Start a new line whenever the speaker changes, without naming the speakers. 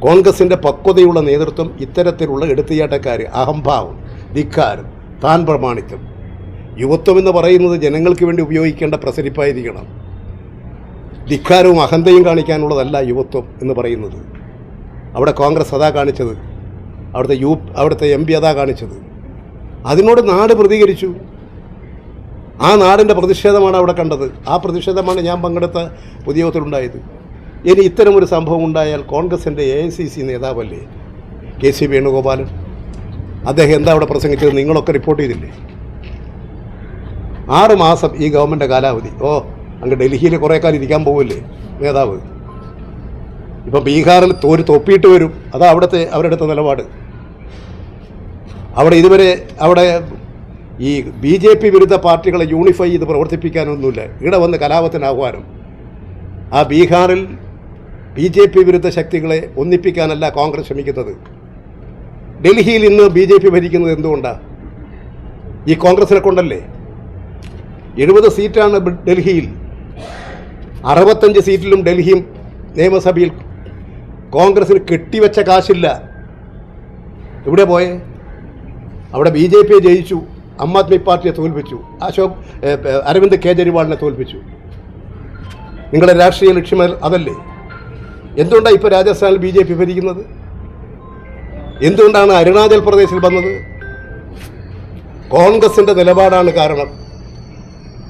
കോൺഗ്രസിന്റെ പക്വതയുള്ള നേതൃത്വം ഇത്തരത്തിലുള്ള എടുത്തുചാട്ടക്കാർ അഹംഭാവം ധിക്കാരം താൻ പ്രമാണിത്വം. യുവത്വം എന്ന് പറയുന്നത് ജനങ്ങൾക്ക് വേണ്ടി ഉപയോഗിക്കേണ്ട പ്രസരിപ്പായിരിക്കണം. ധിക്കാരവും അഹന്തയും കാണിക്കാനുള്ളതല്ല യുവത്വം എന്ന് പറയുന്നത്. അവിടെ കോൺഗ്രസ് അതാ കാണിച്ചത്. അവിടുത്തെ യു അവിടുത്തെ എം പി അതാ കാണിച്ചത്. അതിനോട് നാട് പ്രതികരിച്ചു. ആ നാടിന്റെ പ്രതിഷേധമാണ് അവിടെ കണ്ടത്. ആ പ്രതിഷേധമാണ് ഞാൻ പങ്കെടുത്ത പൊതുയോഗത്തിലുണ്ടായത്. ഇനി ഇത്തരമൊരു സംഭവം ഉണ്ടായാൽ കോൺഗ്രസിന്റെ A I C C നേതാവല്ലേ? K C Venugopalan. അദ്ദേഹം എന്താ അവിടെ പ്രസംഗിച്ചത്? നിങ്ങളൊക്കെ റിപ്പോർട്ട് ചെയ്തില്ലേ? ആറ് മാസം ഈ ഗവൺമെന്റ് കാലാവധി. ഓ അങ്ങ് ഡൽഹിയിൽ കുറേ കാലം ഇരിക്കാൻ പോകില്ലേ നേതാവ്? ഇപ്പം ബീഹാറിൽ തോര് തൊപ്പിയിട്ട് വരും. അതാ അവിടുത്തെ അവരുടെ നിലപാട്. അവിടെ ഇതുവരെ അവിടെ ഈ ബി ജെ പി വിരുദ്ധ പാർട്ടികളെ യൂണിഫൈ ചെയ്ത് പ്രവർത്തിപ്പിക്കാനൊന്നുമില്ല. ഇവിടെ വന്ന് കലാപത്തിന് ആഹ്വാനം. ആ ബീഹാറിൽ ബി ജെ പി വിരുദ്ധ ശക്തികളെ ഒന്നിപ്പിക്കാനല്ല കോൺഗ്രസ് ശ്രമിക്കുന്നത്. ഡൽഹിയിൽ ഇന്ന് ബി ജെ പി ഭരിക്കുന്നത് എന്തുകൊണ്ടാണ് ഈ കോൺഗ്രസിനെ കൊണ്ടല്ലേ? എഴുപത് സീറ്റാണ് ഡൽഹിയിൽ. അറുപത്തഞ്ച് സീറ്റിലും ഡൽഹിയും നിയമസഭയിൽ കോൺഗ്രസിന് കെട്ടിവെച്ച കാശില്ല. എവിടെ പോയേ? അവിടെ ബി ജെ പിയെ ജയിച്ചു ആം ആദ്മി പാർട്ടിയെ തോൽപ്പിച്ചു അശോക് അരവിന്ദ് കേജ്രിവാളിനെ തോൽപ്പിച്ചു. നിങ്ങളുടെ രാഷ്ട്രീയ ലക്ഷ്യം അത് അതല്ലേ? എന്തുകൊണ്ടാണ് ഇപ്പോൾ രാജസ്ഥാനിൽ ബി ജെ പി ഭരിക്കുന്നത്? എന്തുകൊണ്ടാണ് അരുണാചൽ പ്രദേശിൽ വന്നത്? കോൺഗ്രസിന്റെ നിലപാടാണ് കാരണം.